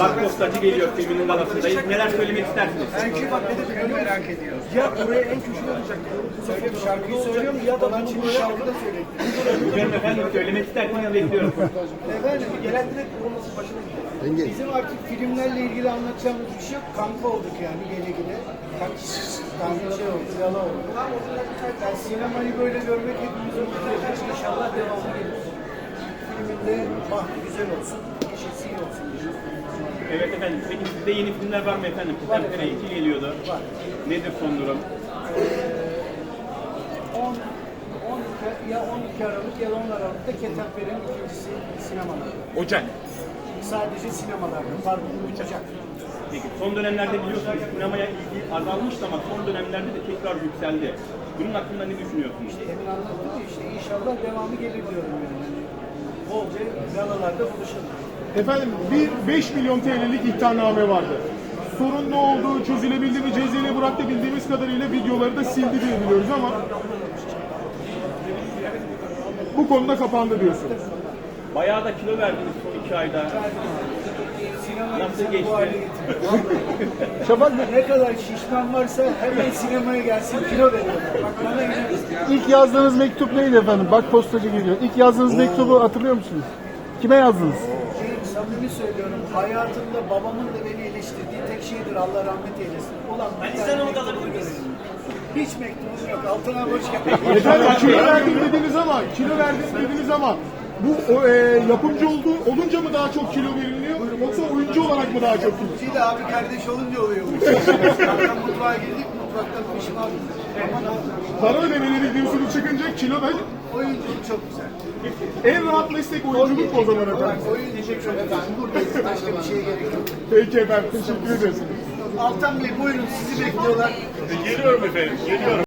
Bak Postacı geliyor filminin galasındayız. Neler söylemek istersiniz? Çünkü bak ne de biliyor Merak ediyoruz. Ya buraya en köşede olacak. Söyle bir şarkıyı söylüyor mu ya da bunu buraya şarkı da söyledi. Bugün efendim söylemek isterseniz bekliyorum. Efendim gelen direkt olması başına gidiyor. Bizim artık filmlerle ilgili anlatacağımız bir şey yok. Kanka olduk yani gele gele. Tane şey oldu, yala oldu. Yani sinemayı böyle görmek hepimizin mutlaka inşallah devamı gelir. Filminde bahri güzel olsun, gişesi iyi olsun. Evet efendim. Peki sizde yeni filmler var mı efendim? Kıtempere 2 geliyordu. Var. Nedir son durum? 10, 12, ya 12 Aralık ya 10 Aralık'ta Ketenper'in ikincisi sinemalarda. Ocak. Sadece sinemalarda, pardon Ocak. Peki son dönemlerde biliyorsunuz sinemaya ilgi azalmıştı ama son dönemlerde de tekrar yükseldi. Bunun hakkında ne düşünüyorsunuz? Demin anlattım ya işte inşallah devamı gelir diyorum yani. Bolca galalarda buluşalım. Efendim bir 5 milyon TL'lik ihtarname vardı. Sorun ne oldu, çözülebildi mi, cezaevine bıraktı bildiğimiz kadarıyla videoları da sildi diye biliyoruz ama bu konuda kapandı diyorsun. Bayağı da kilo verdiniz son 2 ayda. Nasıl geçti? bu hale getirdi. Şafak ne kadar şişman varsa hemen sinemaya gelsin kilo veriyorlar. Bak bana inanın. İlk yazdığınız mektup neydi efendim? Bak postacı geliyor. İlk yazdığınız mektubu hatırlıyor musunuz? Kime yazdınız? Şey, samimi söylüyorum, hayatımda babamın da beni eleştirdiği tek şeydir Allah rahmet eylesin. Ulan ben sen onu Hiç mektubum yok, altına boş geldin. Efendim kilo verdim dediniz ama, kilo verdim dediniz ama bu o, e, yapımcı olduğu, olunca mı daha çok kilo veriliyor yoksa oyuncu olarak mı daha çok kilo? De abi kardeş olunca. Arka mutfağa girdik, mutfakta pişman. Aman Allah'ım. Para ödemeleri diyorsunuz çıkınca kilo ben Oyunculuk çok güzel. en rahat meslek oyunculuk o zaman efendim. Oyunculuk çok güzel. Buradayız, başka bir şeye gerek yok. Peki efendim teşekkür ederiz. Altan Bey buyurun sizi bekliyorlar. Geliyorum efendim, geliyorum.